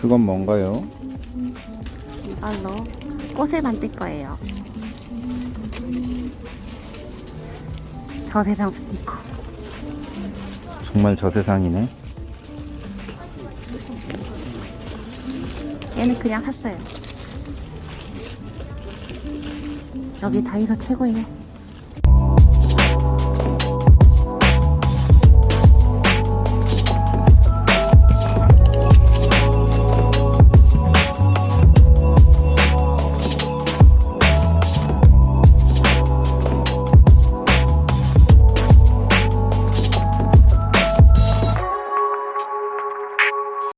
그건 뭔가요? 이걸로 꽃을 만들 거예요. 저 세상 스티커. 정말 저 세상이네. 얘는 그냥 샀어요. 여기 다이소 최고예요.